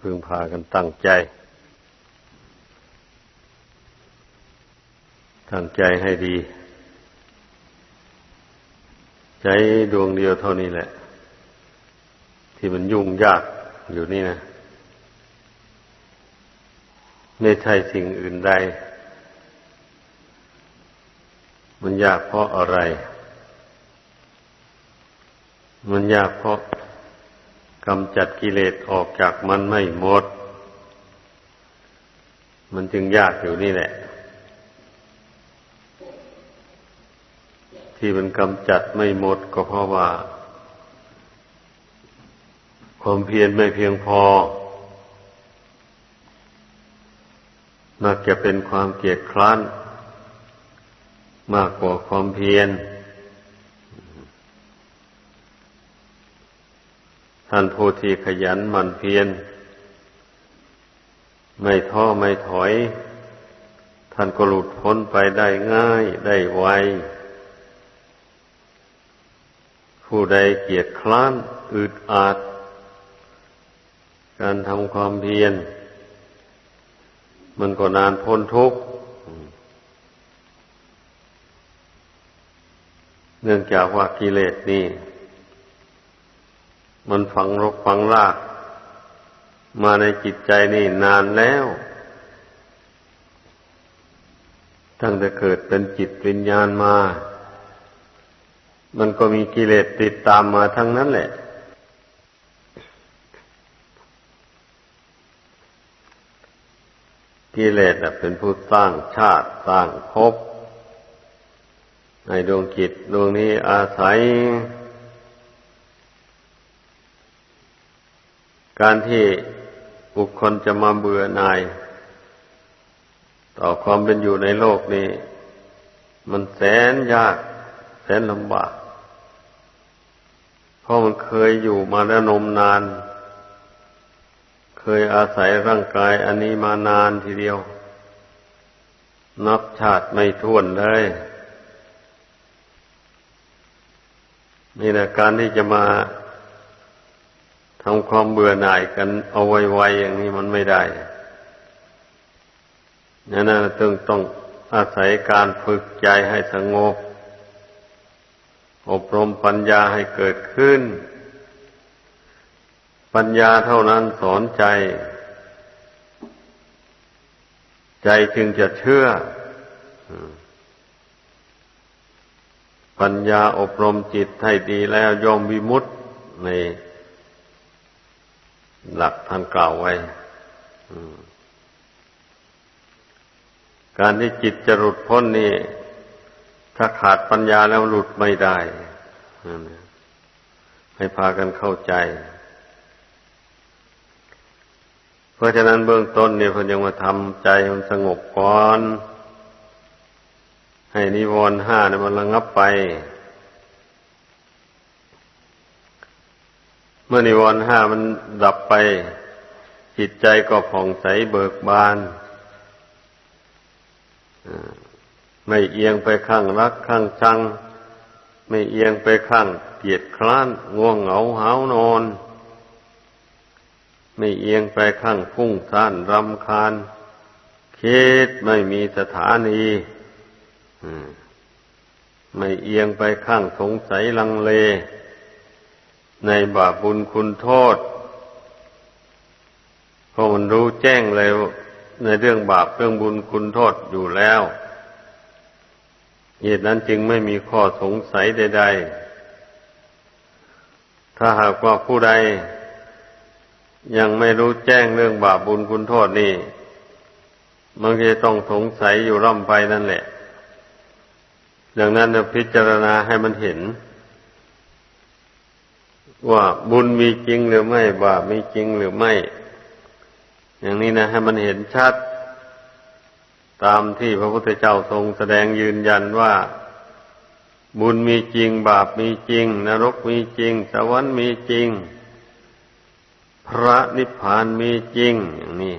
พึงพากันตั้งใจ ตั้งใจให้ดี ใจดวงเดียวเท่านี้แหละ ที่มันยุ่งยากอยู่นี่นะ ไม่ใช่สิ่งอื่นใด มันยากเพราะอะไร มันยากเพราะ กำจัดกิเลสออกจากมันไม่หมด มันจึงยากอยู่นี่แหละ ที่มันกำจัดไม่หมดก็เพราะว่า ความเพียรไม่เพียงพอมักจะเป็นความเกียดคร้านมากกว่าความเพียร ท่านผู้ที่ขยันหมั่นเพียรไม่ท้อไม่ถอย ท่านก็หลุดพ้นไปได้ง่ายได้ไว ผู้ใดเกียจคร้านอึดอาด การทำความเพียร มันก็นานพ้นทุกข์เนื่องจากว่ากิเลสนี่ มันฝังรกฝังราก มาในจิตใจนี่นานแล้ว ตั้งแต่เกิดเป็นจิตวิญญาณมา มันก็มีกิเลสติดตามมาทั้งนั้นแหละ กิเลสเป็นผู้สร้างชาติสร้างภพในดวงจิตดวงนี้อาศัย การที่บุคคลจะมาเบื่อหน่าย ต่อความเป็นอยู่ในโลกนี้ มันแสนยาก แสนลำบากเพราะมันเคยอยู่มาแล้วนมนาน เคยอาศัยร่างกายอันนี้มานานทีเดียว นับชาติไม่ท้วนเลยนี่แหละการที่จะมา ทำความเบื่อหน่ายกันเอาไวๆอย่างนี้มันไม่ได้นั่นนะต้องต้องอาศัยการฝึกใจให้สงบ อบรมปัญญาให้เกิดขึ้น ปัญญาเท่านั้นสอนใจ ใจจึงจะเชื่อ ปัญญาอบรมจิตให้ดีแล้วย่อมวิมุตใน หลักท่านกล่าวไว้การที่จิตจะหลุดพ้นนี่ ถ้าขาดปัญญาแล้วหลุดไม่ได้ ให้พากันเข้าใจ เพราะฉะนั้นเบื้องต้นเนี่ยพนยังมาทำใจมันสงบก่อน ให้นิวรณ์ห้าเนี่ยมันระงับไป เมื่อนิวรณ์ห้ามันดับไป จิตใจก็ผ่องใสเบิกบานไม่เอียงไปข้างรักข้างชัง ไม่เอียงไปข้างเกียดคร้านง่วงเหงาหาวนอน ไม่เอียงไปข้างพุ่งซ่านรำคาญคิดไม่มีสถานีไม่เอียงไปข้างสงสัยลังเล ในบาปบุญคุณโทษเพราะมันรู้แจ้งเลยในเรื่องบาปเรื่องบุญคุณโทษอยู่แล้วเหตุนั้นจึงไม่มีข้อสงสัยใด ๆ ถ้าหากว่าผู้ใด ยังไม่รู้แจ้งเรื่องบาปบุญคุณโทษนี่ มันจะต้องสงสัยอยู่ร่ำไปนั่นแหละ ดังนั้นจะพิจารณาให้มันเห็น ว่าบุญมีจริงหรือไม่บาปมีจริงหรือไม่ อย่างนี้นะให้มันเห็นชัด ตามที่พระพุทธเจ้าทรงแสดงยืนยันว่า บุญมีจริง บาปมีจริง นรกมีจริง สวรรค์มีจริง พระนิพพานมีจริง อย่างนี้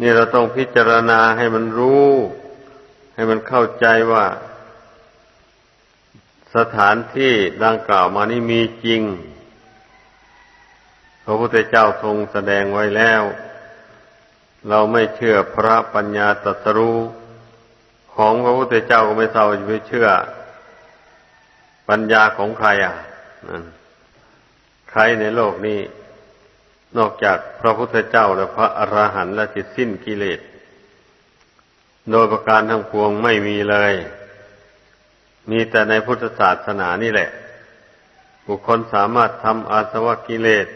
นี่เราต้องพิจารณาให้มันรู้ ให้มันเข้าใจว่า สถานที่ดังกล่าวมานี่มีจริง พระพุทธเจ้าทรงแสดงไว้แล้ว เราไม่เชื่อพระปัญญาตรัสรู้ของพระพุทธเจ้าก็ไม่เท่าจะไปเชื่อ ปัญญาของใครอะใครในโลกนี้ นอกจากพระพุทธเจ้าและพระอรหันต์และจิตสิ้นกิเลส โดยประการทั้งปวงไม่มีเลย มีแต่ในพุทธศาสนานี่แหละ บุคคลสามารถทำอาสวะกิเลส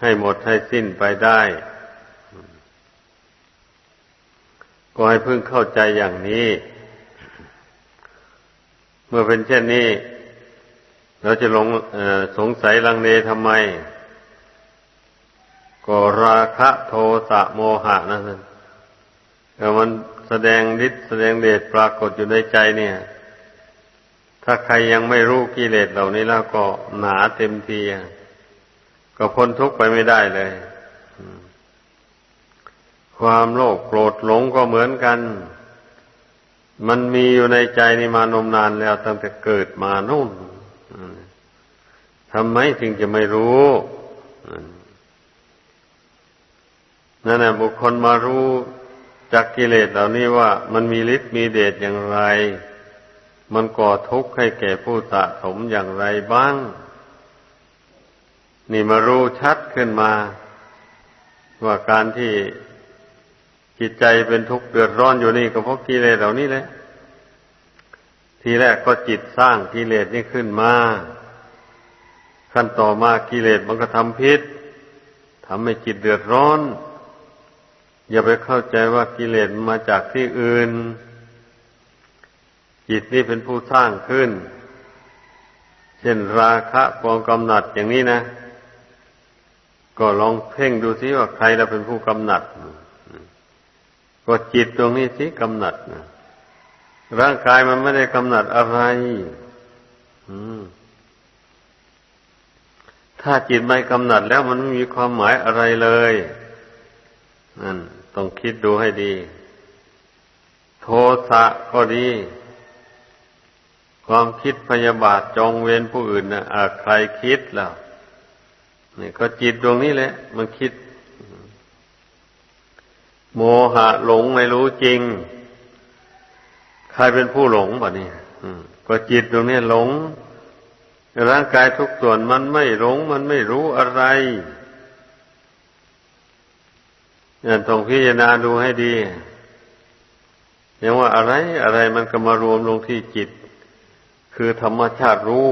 ให้หมดให้สิ้นไปได้ ก็ให้พึ่งเข้าใจอย่างนี้ เมื่อเป็นเช่นนี้ เราจะลงสงสัยลังเลทำไม ก็ราคะโทสะโมหะนั่นแต่มันแสดงฤทธิ์แสดงเดชปรากฏอยู่ในใจเนี่ย ถ้าใครยังไม่รู้กิเลสเหล่านี้แล้วก็หนาเต็มทีก็พ้นทุกข์ไปไม่ได้เลย ความโลภโกรธหลงก็เหมือนกัน มันมีอยู่ในใจนี่มานมนานแล้วตั้งแต่เกิดมานู่นทำไมถึงจะไม่รู้นั่นแหละบุคคลมารู้จากกิเลสเหล่านี้ว่ามันมีฤทธิ์มีเดชอย่างไร มันก่อทุกข์ให้แก่ผู้สะสมอย่างไรบ้าง นี่มารู้ชัดขึ้นมา ว่าการที่จิตใจเป็นทุกข์เดือดร้อนอยู่นี่ก็เพราะกิเลสเหล่านี้แหละ ทีแรกก็จิตสร้างกิเลสนี้ขึ้นมา ขั้นต่อมากิเลสมันก็ทำพิษทำให้จิตเดือดร้อน อย่าไปเข้าใจว่ากิเลสมาจากที่อื่น จิตนี่เป็นผู้สร้างขึ้น เช่นราคะความกำหนัดอย่างนี้นะ ก็ลองเพ่งดูซิว่าใครเราเป็นผู้กำหนัด ก็จิตตรงนี้สิกำหนัดนะร่างกายมันไม่ได้กำหนัดอะไรถ้าจิตไม่กำหนัดแล้วมันไม่มีความหมายอะไรเลยนั่นต้องคิดดูให้ดี โทสะก็ดี ความคิดพยาบาทจองเวรผู้อื่นนะะใครคิดล้วนี่ก็จิตดวงนี้แหละ มันคิด โมหะหลงไม่รู้จริง ใครเป็นผู้หลงบ่เนี่ยก็จิตดวงนี้หลง ร่างกายทุกส่วนมันไม่หลง มันไม่รู้อะไรเนี่ยต้องพิจารณาดูให้ดีอย่างว่าอะไรอะไรมันก็มารวมลงที่จิต คือธรรมชาติรู้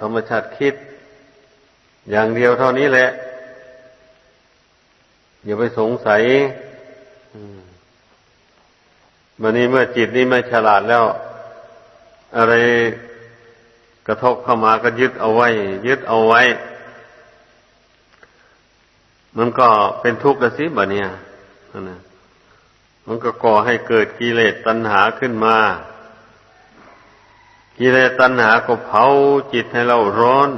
ธรรมชาติคิด อย่างเดียวเท่านี้แหละ อย่าไปสงสัยวันนี้เมื่อจิตนี้ไม่ฉลาดแล้ว อะไรกระทบเข้ามาก็ยึดเอาไว้ ยึดเอาไว้ มันก็เป็นทุกข์ละสิบ่เนี่ยนะมันก็ก่อให้เกิดกิเลสตัณหาขึ้นมา กิเลสตัณหาก็เผาจิตให้เราร้อน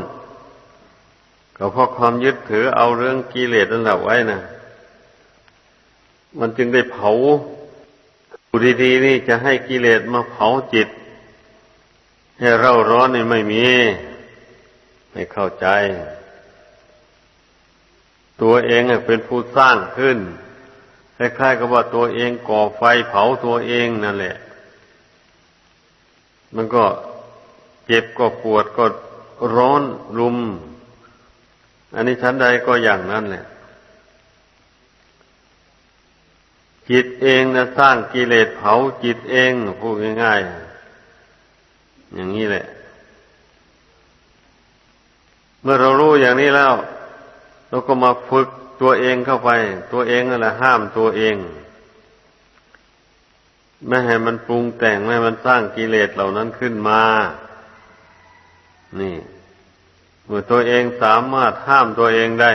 ก็เพราะความยึดถือเอาเรื่องกิเลสนั่นแหละไว้นะมันจึงได้เผาอยู่ดีๆนี่จะให้กิเลสมาเผาจิต ให้เราร้อนนี่ไม่มี ไม่เข้าใจ ตัวเองเป็นผู้สร้างขึ้นคล้ายๆกับว่าตัวเองก่อไฟเผาตัวเองนั่นแหละ มันก็ เจ็บก็ปวดก็ร้อนรุม อันนี้ชั้นใดก็อย่างนั้นแหละ จิตเองนะสร้างกิเลสเผาจิตเองพูดง่ายๆอย่างนี้แหละ เมื่อเรารู้อย่างนี้แล้ว เราก็มาฝึกตัวเองเข้าไป ตัวเองนั่นแหละห้ามตัวเองไม่ให้มันปรุงแต่งไม่ให้มันสร้างกิเลสเหล่านั้นขึ้นมา นี่ เมื่อตัวเองสามารถห้ามตัวเองได้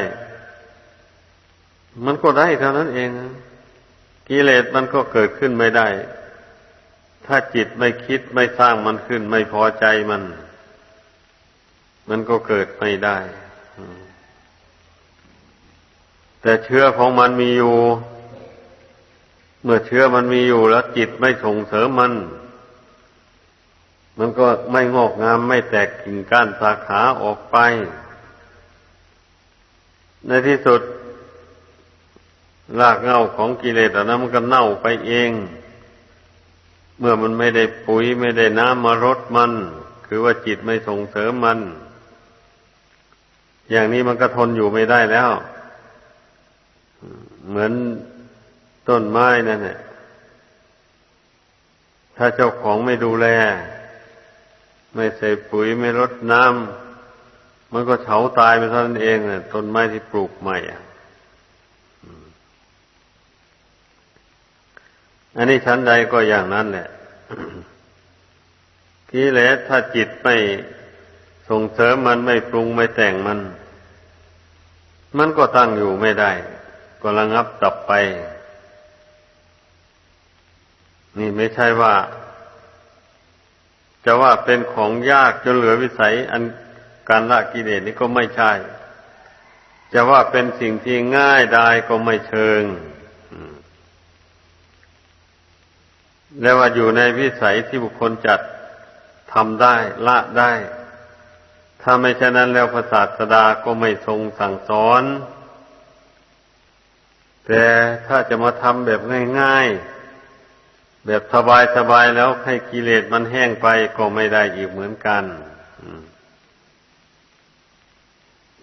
มันก็ได้เท่านั้นเองกิเลสมันก็เกิดขึ้นไม่ได้ ถ้าจิตไม่คิดไม่สร้างมันขึ้น ไม่พอใจมัน มันก็เกิดไม่ได้ แต่เชื้อของมันมีอยู่ เมื่อเชื้อมันมีอยู่แล้วจิตไม่ส่งเสริมมัน มันก็ไม่งอกงามไม่แตกกิ่งก้านสาขาออกไป ในที่สุดรากเหง้าของกิเลสอันนั้นมันก็เน่าไปเอง เมื่อมันไม่ได้ปุ๋ยไม่ได้น้ำมารดมัน คือว่าจิตไม่ส่งเสริมมัน อย่างนี้มันก็ทนอยู่ไม่ได้แล้ว เหมือนต้นไม้นั่นแหละถ้าเจ้าของไม่ดูแล ไม่ใส่ปุ๋ยไม่รดน้ำมันก็เฉาตายไปเท่านั้นเองน่ะต้นไม้ที่ปลูกใหม่อะอันนี้ชั้นใดก็อย่างนั้นแหละกิเลสถ้าจิตไม่ส่งเสริมมันไม่ปรุงไม่แต่งมัน มันก็ตั้งอยู่ไม่ได้ ก็ระงับดับไป นี่ไม่ใช่ว่า จะว่าเป็นของยากจนเหลือวิสัย อันการละกิเลสนี่ก็ไม่ใช่ จะว่าเป็นสิ่งที่ง่ายได้ก็ไม่เชิงแล้วว่าอยู่ในวิสัยที่บุคคลจัดทำได้ละได้ ถ้าไม่เช่นนั้นแล้วพระศาสดาก็ไม่ทรงสั่งสอน แต่ถ้าจะมาทำแบบง่าย ๆ แบบสบายๆแล้วให้กิเลสมันแห้งไปก็ไม่ได้อีกเหมือนกัน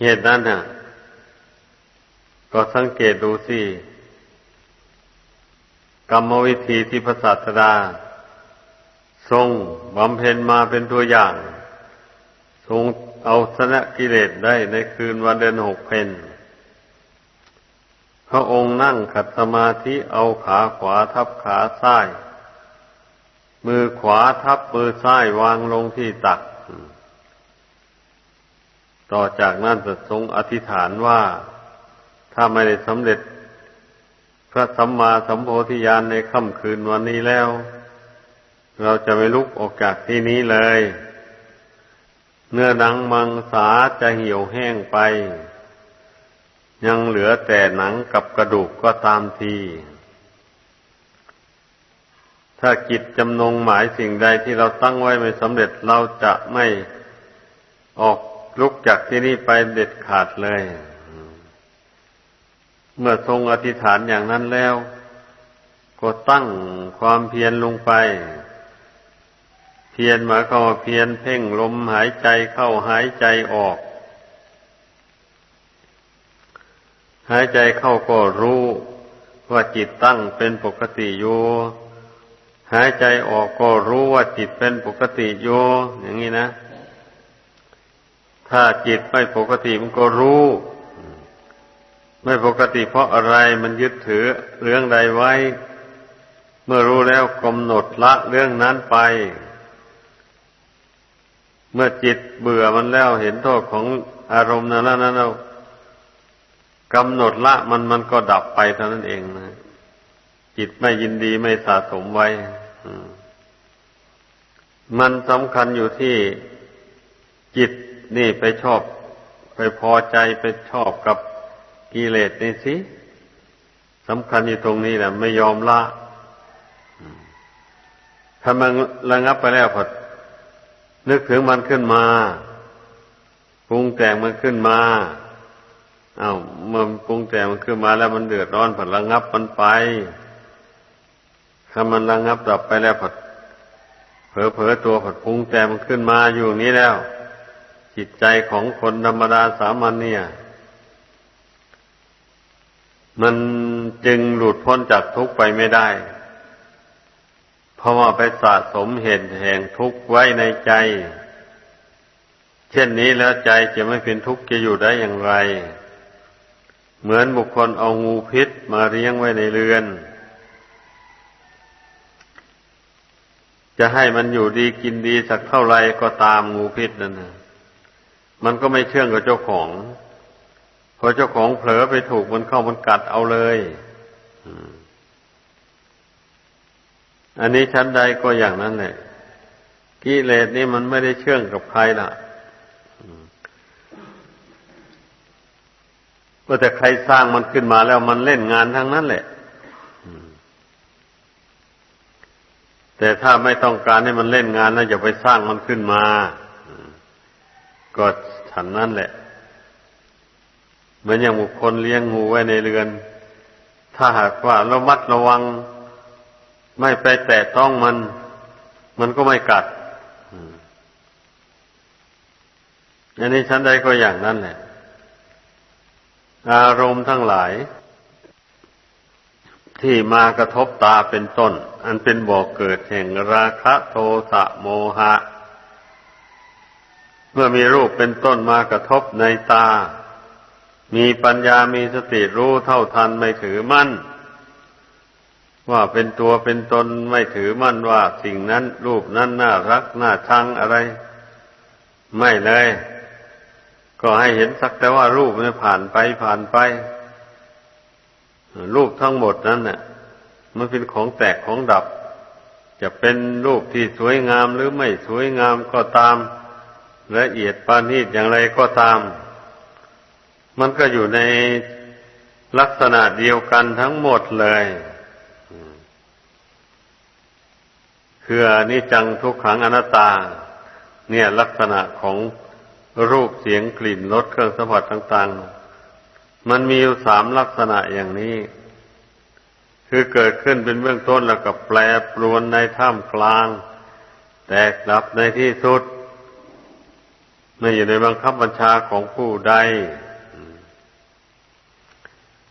เหตุนั้นน่ะ ก็สังเกตดูสิกรรมวิธีที่พระศาสดา ทรงบำเพ็ญมาเป็นตัวอย่าง ทรงเอาชนะกิเลสได้ในคืนวันเดือนหกเพนพระองค์นั่งขัดสมาธิเอาขาขวาทับขาซ้าย มือขวาทับมือซ้ายวางลงที่ตัก ต่อจากนั้นจะทรงอธิษฐานว่า ถ้าไม่ได้สำเร็จ พระสัมมาสัมโพธิญาณในค่ำคืนวันนี้แล้ว เราจะไม่ลุกออกจากที่นี้เลย เนื้อหนังมังสาจะเหี่ยวแห้งไป ยังเหลือแต่หนังกับกระดูกก็ตามที ถ้าจิตจำนงหมายสิ่งใดที่เราตั้งไว้ไม่สำเร็จเราจะไม่ออกลุกจากที่นี่ไปเด็ดขาดเลย เมื่อทรงอธิษฐานอย่างนั้นแล้ว ก็ตั้งความเพียรลงไป เพียรหมายความว่าเพียรเพ่งลมหายใจเข้าหายใจออก หายใจเข้าก็รู้ว่าจิตตั้งเป็นปกติอยู่ หายใจออกก็รู้ว่าจิตเป็นปกติอยู่อย่างนี้นะ ถ้าจิตไม่ปกติมันก็รู้ ไม่ปกติเพราะอะไรมันยึดถือเรื่องใดไว้ เมื่อรู้แล้วกำหนดละเรื่องนั้นไป เมื่อจิตเบื่อมันแล้วเห็นโทษของอารมณ์นั้นนั้นเรากำหนดละมันมันก็ดับไปเท่านั้นเองนะจิตไม่ยินดีไม่สะสมไว้ มันสำคัญอยู่ที่จิตนี่ไปชอบ ไปพอใจไปชอบกับกิเลสนี่สิสำคัญอยู่ตรงนี้แหละไม่ยอมละถ้ามันระงับไปแล้วพอนึกถึงมันขึ้นมาปรุงแต่งมันขึ้นมาอา้าวมื่อปรุงแต่งมันขึ้นมาแล้วมันเดือดร้อนผัดระงับมันไป ถ้ามันระงับดับไปแล้วผัดเผลอเผลอตัวผัดปรุงแต่มันขึ้นมาอยู่นี้แล้ว จิตใจของคนธรรมดาสามัญเนี่ย มันจึงหลุดพ้นจากทุกข์ไปไม่ได้ เพราะว่าไปสะสมเหตุแห่งทุกข์ไว้ในใจ เช่นนี้แล้วใจจะไม่เป็นทุกข์จะอยู่ได้อย่างไร เหมือนบุคคลเอางูพิษมาเลี้ยงไว้ในเรือน จะให้มันอยู่ดีกินดีสักเท่าไรก็ตามงูพิษนั่นนะมันก็ไม่เชื่องกับเจ้าของพอเจ้าของเผลอไปถูกมันเข้ามันกัดเอาเลยอันนี้ชั้นใดก็อย่างนั้นแหละกิเลสนี่มันไม่ได้เชื่องกับใครล่ะก็แต่ใครสร้างมันขึ้นมาแล้วมันเล่นงานทั้งนั้นแหละ แต่ถ้าไม่ต้องการให้มันเล่นงานแล้วอย่าไปสร้างมันขึ้นมา ก็ฉันนั่นแหละเหมือนอย่างบุคคลเลี้ยงงูไว้ในเรือน ถ้าหากว่าระมัดระวัง ไม่ไปแตะต้องมัน มันก็ไม่กัดอันนี้ชั้นใดก็อย่างนั้นแหละ อารมณ์ทั้งหลาย ที่มากระทบตาเป็นต้น อันเป็นบ่อกเกิดแห่งราคะโทสะโมหะ เมื่อมีรูปเป็นต้นมากระทบในตา มีปัญญามีสติรู้เท่าทันไม่ถือมั่น ว่าเป็นตัวเป็นตนไม่ถือมั่นว่าสิ่งนั้นรูปนั้นน่ารักน่าชังอะไร ไม่เลย ก็ให้เห็นสักแต่ว่ารูปมันผ่านไปผ่านไป รูปทั้งหมดนั้นน่ะมันเป็นของแตกของดับ จะเป็นรูปที่สวยงามหรือไม่สวยงามก็ตาม ละเอียดปานนีตอย่างไรก็ตาม มันก็อยู่ในลักษณะเดียวกันทั้งหมดเลยคืออนิจจังทุกขังอนัตตา เนี่ยลักษณะของรูปเสียงกลิ่นรสเครื่องสัมผัสต่าง ๆ มันมีอยู่สามลักษณะอย่างนี้ คือเกิดขึ้นเป็นเบื้องต้นแล้วก็แปรปรวนในท่ามกลาง แตกดับในที่สุดไม่อยู่ในบังคับบัญชาของผู้ใด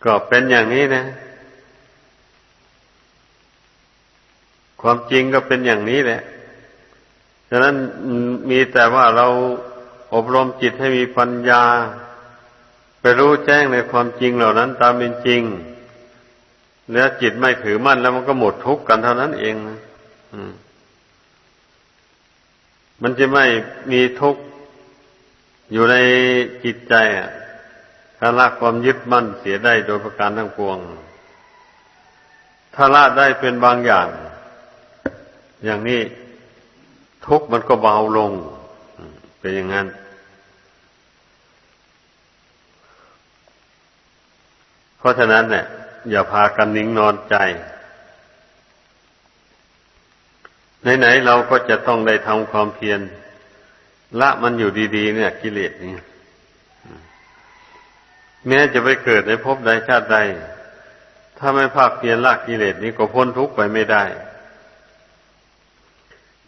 ก็เป็นอย่างนี้นะ ความจริงก็เป็นอย่างนี้แหละฉะนั้นมีแต่ว่าเราอบรมจิตให้มีปัญญา ไปรู้แจ้งในความจริงเหล่านั้นตามเป็นจริงแล้วจิตไม่ถือมั่นแล้วมันก็หมดทุกข์กันเท่านั้นเองนะมันจะไม่มีทุกข์อยู่ในจิตใจอะถ้าละความยึดมั่นเสียได้โดยประการทั้งปวง ถ้าละได้เป็นบางอย่าง อย่างนี้ทุกข์มันก็เบาลง เป็นอย่างนั้น เพ ราะฉะนั้นเนี่ยอย่าพากันนิ่งนอนใจ ไหนๆเราก็จะต้องได้ทำความเพียรละมันอยู่ดีๆ เนี่ย กิเลสนี่แม้จะไปเกิดในภพใดชาติใด ถ้าไม่ภาคเพียรละกิเลสนี้ก็พ้นทุกข์ไปไม่ได้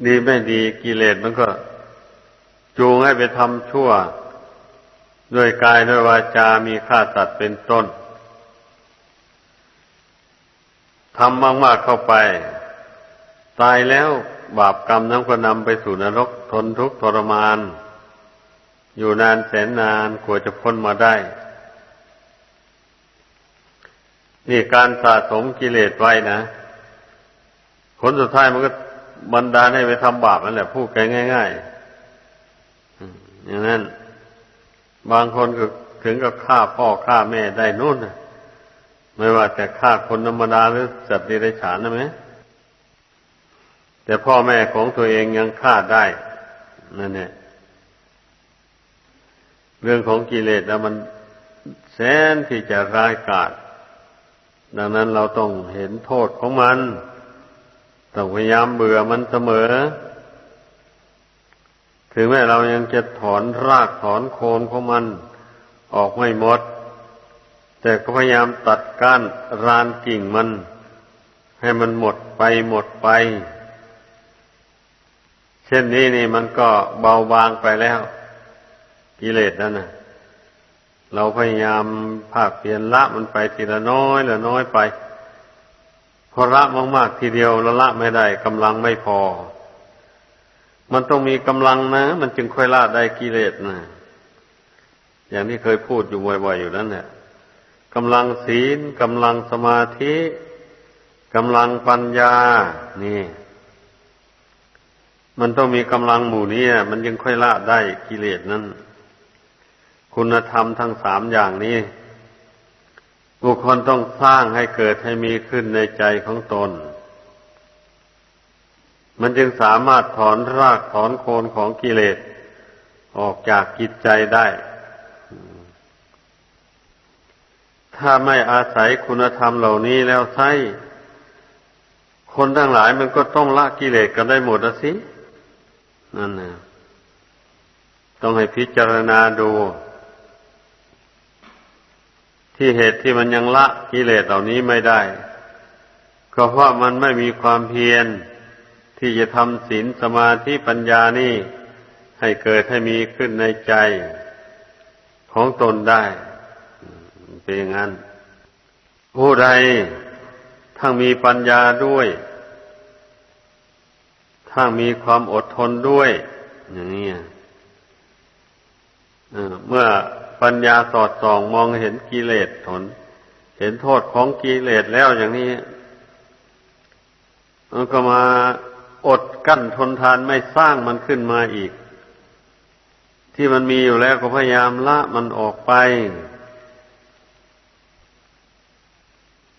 ดีไม่ดีกิเลสมันก็ จูงให้ไปทำชั่ว ด้วยกายด้วยวาจา มีฆ่าสัตว์เป็นต้น ทำมากๆเข้าไป ตายแล้วบาปกรรมนั้นก็นำไปสู่นรกทนทุกข์ทรมาน อยู่นานแสนนานกว่าจะพ้นมาได้ นี่การสะสมกิเลสไว้นะผลสุดท้ายมันก็บันดาให้ไปทำบาปนั่นแหละพูดง่าย ๆ อย่างนั้น บางคนก็ถึงกับฆ่าพ่อฆ่าแม่ได้นู่น ไม่ว่าแต่ฆ่าคนธรรมดาหรือสัตว์เดรัจฉานนะไหมแต่พ่อแม่ของตัวเองยังฆ่าได้นั่นแหละเรื่องของกิเลสแล้วมันแสนที่จะร้ายกาจดังนั้นเราต้องเห็นโทษของมัน ต้องพยายามเบื่อมันเสมอ ถึงแม้เรายังจะถอนรากถอนโคนของมัน ออกไม่หมด แต่ก็พยายามตัดก้านรานกิ่งมัน ให้มันหมดไปหมดไป เช่นนี้นี่มันก็เบาบางไปแล้ว กิเลสนั่นนะเราพยายามภาคเพียรละมันไปทีละน้อยละน้อยไปพอละมากๆทีเดียวละละไม่ได้กำลังไม่พอ มันต้องมีกำลังนะ มันจึงค่อยละได้กิเลสนะอย่างที่เคยพูดอยู่บ่อยๆอยู่นั่นเนี่ย กำลังศีลกำลังสมาธิกำลังปัญญา นี่ มันต้องมีกำลังหมู่นี้มันยังค่อยละได้กิเลสนั้น คุณธรรมทั้งสามอย่างนี้บุคคลต้องสร้างให้เกิดให้มีขึ้นในใจของตน มันจึงสามารถถอนรากถอนโคนของกิเลสออกจากกิจใจได้ ถ้าไม่อาศัยคุณธรรมเหล่านี้แล้วใช่คนทั้งหลายมันก็ต้องละกิเลสกันได้หมดสิ นั่นนะต้องให้พิจารณาดู ที่เหตุที่มันยังละกิเลสเหล่านี้ไม่ได้ ก็เพราะมันไม่มีความเพียร ที่จะทำศีลสมาธิปัญญานี่ ให้เกิดให้มีขึ้นในใจของตนได้ เป็นอย่างนั้น ผู้ใดทั้งมีปัญญาด้วย ทั้งมีความอดทนด้วย อย่างนี้เมื่อปัญญาสอดส่องมองเห็นกิเลสทน เห็นโทษของกิเลสแล้วอย่างนี้มันก็มาอดกั้นทนทานไม่สร้างมันขึ้นมาอีก ที่มันมีอยู่แล้วก็พยายามละมันออกไป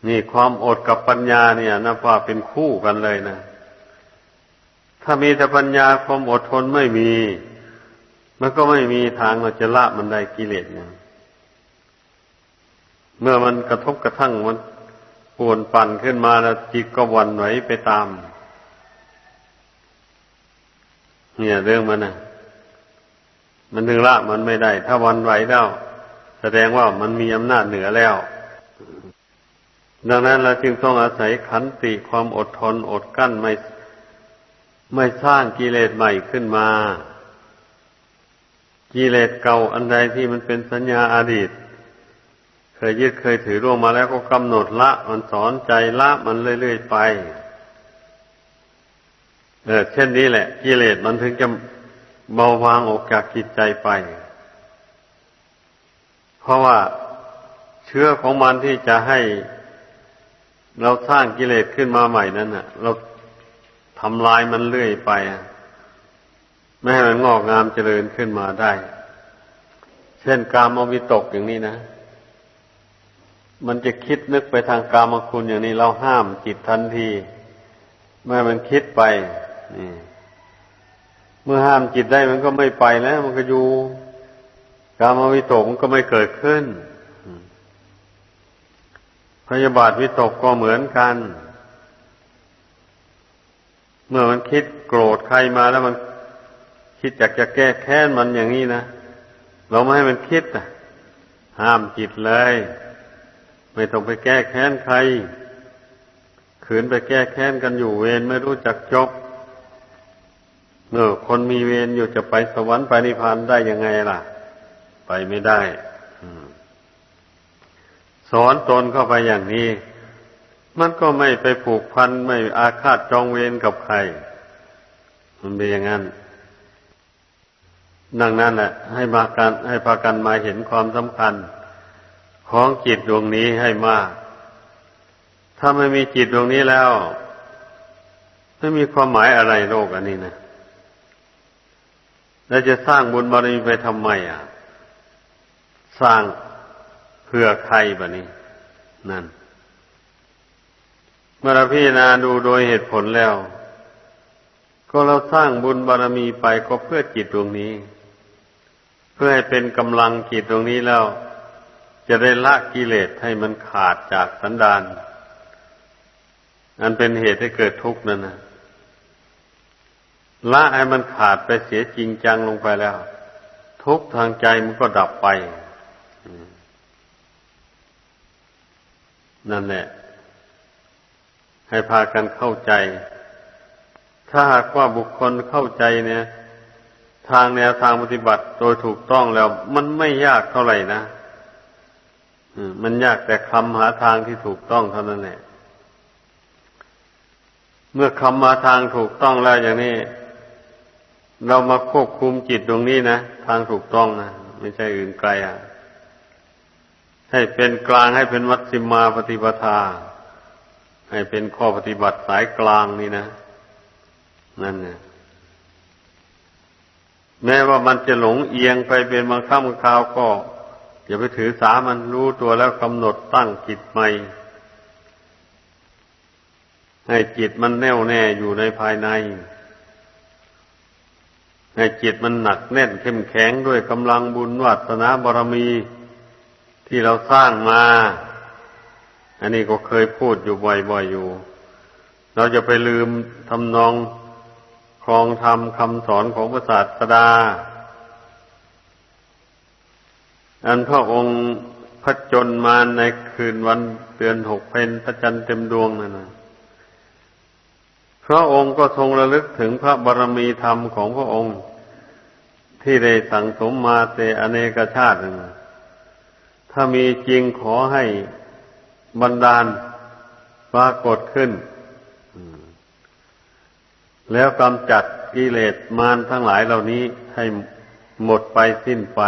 นี่ความอดกับปัญญาเนี่ยนะว่าเป็นคู่กันเลยนะ ถ้ามีแต่ปัญญาความอดทนไม่มี มันก็ไม่มีทางเราจะละมันได้กิเลสเนี่ยเมื่อมันกระทบกระทั่งมันปวนปั่นขึ้นมาแล้วจิตก็วันไหวไปตาม เนี่ยเรื่องมันนะมันถึงละมันไม่ได้ ถ้าวันไหวแล้ว แสดงว่ามันมีอำนาจเหนือแล้ว ดังนั้นเราจึงต้องอาศัยขันติความอดทนอดกั้นไม่ไม่สร้างกิเลสใหม่ขึ้นมา กิเลสเก่าอันใดที่มันเป็นสัญญาอาดีต เคยยึดเคยถือร่วงมาแล้วก็กำหนดละ มันสอนใจละมันเรื่อยๆไป เออเช่นนี้แหละ กิเลสมันถึงจะเบาบางออกจากจิตใจไป เพราะว่าเชื้อของมันที่จะให้ เราสร้างกิเลสขึ้นมาใหม่นั้นน่ะ เราทำลายมันเรื่อยไปไม่ให้มันงอกงามเจริญขึ้นมาได้ เช่นกามวิตกอย่างนี้นะ มันจะคิดนึกไปทางกามคุณอย่างนี้ เราห้ามจิตทันที ไม่ให้มันคิดไปนี่เมื่อห้ามจิตได้มันก็ไม่ไปแล้ว มันก็อยู่กามวิตกมันก็ไม่เกิดขึ้น พยาบาทวิตกก็เหมือนกัน เมื่อมันคิดโกรธใครมาแล้วมันคิดอยากจะแก้แค้นมันอย่างนี้นะเราไม่ให้มันคิดนะห้ามจิตเลย ไม่ต้องไปแก้แค้นใคร ขืนไปแก้แค้นกันอยู่เวรไม่รู้จักจบเมื่อคนมีเวรอยู่จะไปสวรรค์ไปนิพพานได้ยังไงล่ะ ไปไม่ได้ สอนตนเข้าไปอย่างนี้ มันก็ไม่ไปผูกพันไม่อาฆาตจองเวรกับใคร มันเป็นอย่างนั้น ดังนั้นแหละให้มากันให้พากันมาเห็นความสำคัญ ของจิตดวงนี้ให้มาก ถ้าไม่มีจิตดวงนี้แล้ว ไม่มีความหมายอะไรโลกอันนี้นะแล้วจะสร้างบุญบารมีไปทำไมอะ สร้าง เพื่อใครบะนี้ นั่น เมื่อเราพิจารณาดูโดยเหตุผลแล้ว ก็เราสร้างบุญบารมีไปก็เพื่อจิตดวงนี้ เพื่อให้เป็นกำลังจิตตรงนี้แล้ว จะได้ละกิเลสให้มันขาดจากสันดานอันเป็นเหตุให้เกิดทุกข์นั่นนะละให้มันขาดไปเสียจริงจังลงไปแล้ว ทุกทางใจมันก็ดับไป นั่นแหละ ให้พากันเข้าใจ ถ้าหากว่าบุคคลเข้าใจเนี่ย ทางแนวทางปฏิบัติโดยถูกต้องแล้ว มันไม่ยากเท่าไหร่นะมันยากแต่คำหาทางที่ถูกต้องเท่านั้นแหละเมื่อคำมาทางถูกต้องแล้วอย่างนี้ เรามาควบคุมจิตตรงนี้นะ ทางถูกต้องนะไม่ใช่อื่นไกลอะ ให้เป็นกลางให้เป็นวัดสิมาปฏิปทา ให้เป็นข้อปฏิบัติสายกลางนี่นะ นั่นเนี่ยแม้ว่ามันจะหลงเอียงไปเป็นบางครั้งบางคราวก็ อย่าไปถือสามันรู้ตัวแล้วกำหนดตั้งจิตใหม่ ให้จิตมันแน่วแน่อยู่ในภายใน ให้จิตมันหนักแน่นเข้มแข็งด้วยกำลังบุญวัสนาบารมี ที่เราสร้างมา อันนี้ก็เคยพูดอยู่บ่อยๆอยู่ เราจะไปลืมทำนองครองธรรมคำสอนของพระศาสดา อันพระองค์พจญมาในคืนวันเดือนหกเพนพระจันทร์เต็มดวงนั่นนะพระองค์ก็ทรงระลึกถึงพระบารมีธรรมของพระองค์ ที่ได้สั่งสมมาแต่อเนกชาตินั่นนะ ถ้ามีจริงขอให้บันดาลปรากฏขึ้น แล้วกำจัดกิเลสมารทั้งหลายเหล่านี้ให้หมดไปสิ้นไป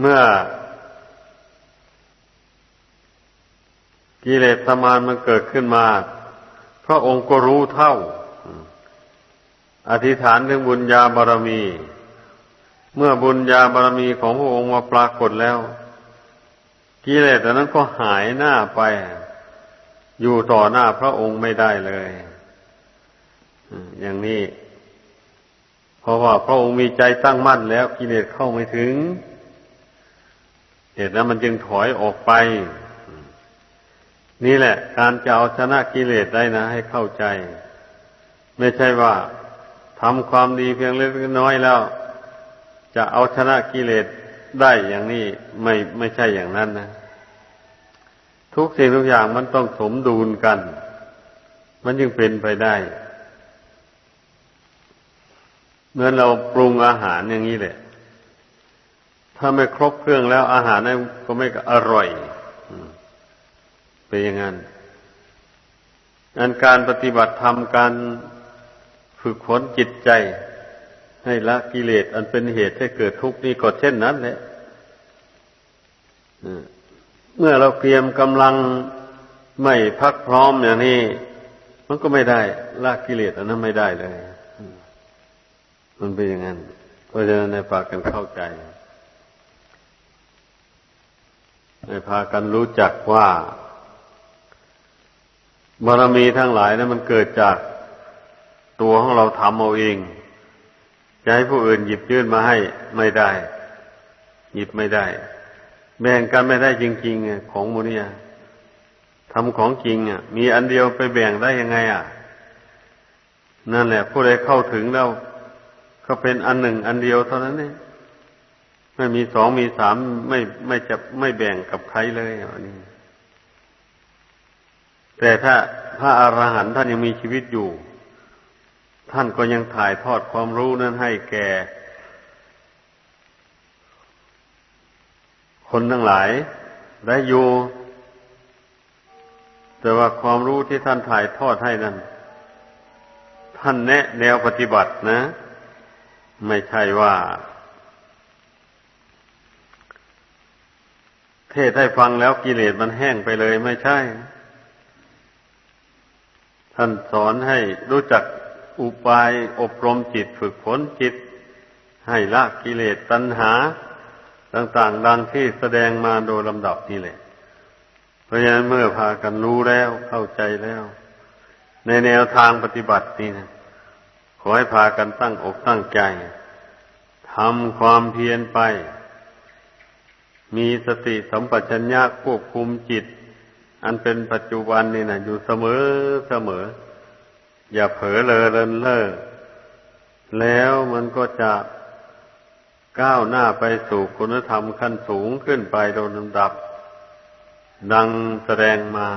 เมื่อกิเลสมารมันเกิดขึ้นมา พระองค์ก็รู้เท่า อธิษฐานถึงบุญญาบารมี เมื่อบุญญาบารมีของพระองค์มาปรากฏแล้วกิเลสอันนั้นก็หายหน้าไป อยู่ต่อหน้าพระองค์ไม่ได้เลยอย่างนี้ เพราะว่าพระองค์มีใจตั้งมั่นแล้วกิเลสเข้าไม่ถึง เหตุนั้นมันจึงถอยออกไป นี่แหละ การจะเอาชนะกิเลสได้นะ ให้เข้าใจ ไม่ใช่ว่าทำความดีเพียงเล็กน้อยแล้ว จะเอาชนะกิเลสได้อย่างนี้ไม่ไม่ใช่อย่างนั้นนะ ทุกสิ่งทุกอย่างมันต้องสมดุลกัน มันจึงเป็นไปได้เมื่อเราปรุงอาหารอย่างนี้แหละ ถ้าไม่ครบเครื่องแล้วอาหารนั้นก็ไม่อร่อยเป็นอย่างนั้นอันการปฏิบัติธรรมการฝึกฝนจิตใจ ให้ละกิเลสอันเป็นเหตุให้เกิดทุกข์นี่ก็เช่นนั้นแหละเมื่อเราเตรียมกำลังไม่พักพร้อมอย่างนี้ มันก็ไม่ได้ละกิเลสอันนั้นไม่ได้เลย มันเป็นอย่างนั้น เพราะฉะนั้นในพากันเข้าใจในพากันรู้จักว่าบารมีทั้งหลายนะั้นมันเกิดจากตัวของเราทำเอาเอง จะให้ผู้อื่นหยิบยื่นมาให้ไม่ได้ หยิบไม่ได้ แบ่งกันไม่ได้จริงๆของมูนียทำของจริงอะ มีอันเดียวไปแบ่งได้ยังไง อะ นั่นแหละ ผู้ใดเข้าถึงแล้วก็เป็นอันหนึ่งอันเดียวเท่านั้นเองไม่มีสองมีสามไม่ไม่จะไม่แบ่งกับใครเลยอันนี้ แต่ถ้าพระอรหันต์ท่านยังมีชีวิตอยู่ ท่านก็ยังถ่ายทอดความรู้นั้นให้แก่ คนทั้งหลายได้อยู่แต่ว่าความรู้ที่ท่านถ่ายทอดให้นั้น ท่านแนะแนวปฏิบัตินะ ไม่ใช่ว่า เทศให้ฟังแล้วกิเลสมันแห้งไปเลยไม่ใช่ ท่านสอนให้รู้จัก อุบายอบรมจิตฝึกฝนจิต ให้ละกิเลสตัณหา ต่างๆ ดังที่แสดงมาโดยลำดับนี่แหละ เพราะฉะนั้นเมื่อพากันรู้แล้วเข้าใจแล้ว ในแนวทางปฏิบัตินี่นะขอให้พากันตั้งอกตั้งใจทำความเพียรไป มีสติสัมปชัญญะควบคุมจิต อันเป็นปัจจุบันนี่นะอยู่เสมอเสมอ อย่าเผลอเลอเลินเล่อแล้วมันก็จะก้าวหน้าไปสู่คุณธรรมขั้นสูงขึ้นไปโดยลำดับ ดังแสดงมา